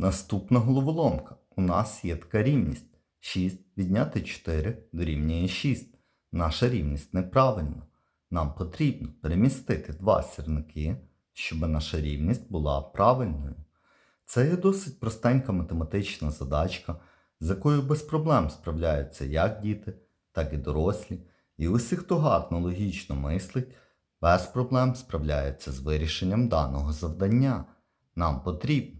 Наступна головоломка. У нас є така рівність. 6 відняти 4 дорівнює 6. Наша рівність неправильна. Нам потрібно перемістити два сірники, щоб наша рівність була правильною. Це є досить простенька математична задачка, з якою без проблем справляються як діти, так і дорослі. І усі, хто гарно логічно мислить, без проблем справляється з вирішенням даного завдання. Нам потрібно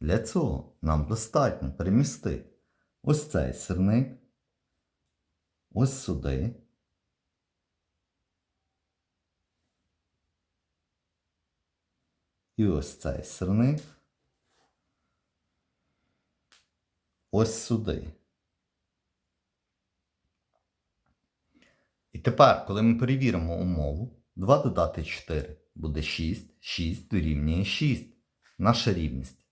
Для цього нам достатньо перемістити ось цей сирник, ось сюди. І ось цей сирник. Ось сюди. І тепер, коли ми перевіримо умову, 2 додати 4 буде 6, 6 дорівнює 6. Наша рівність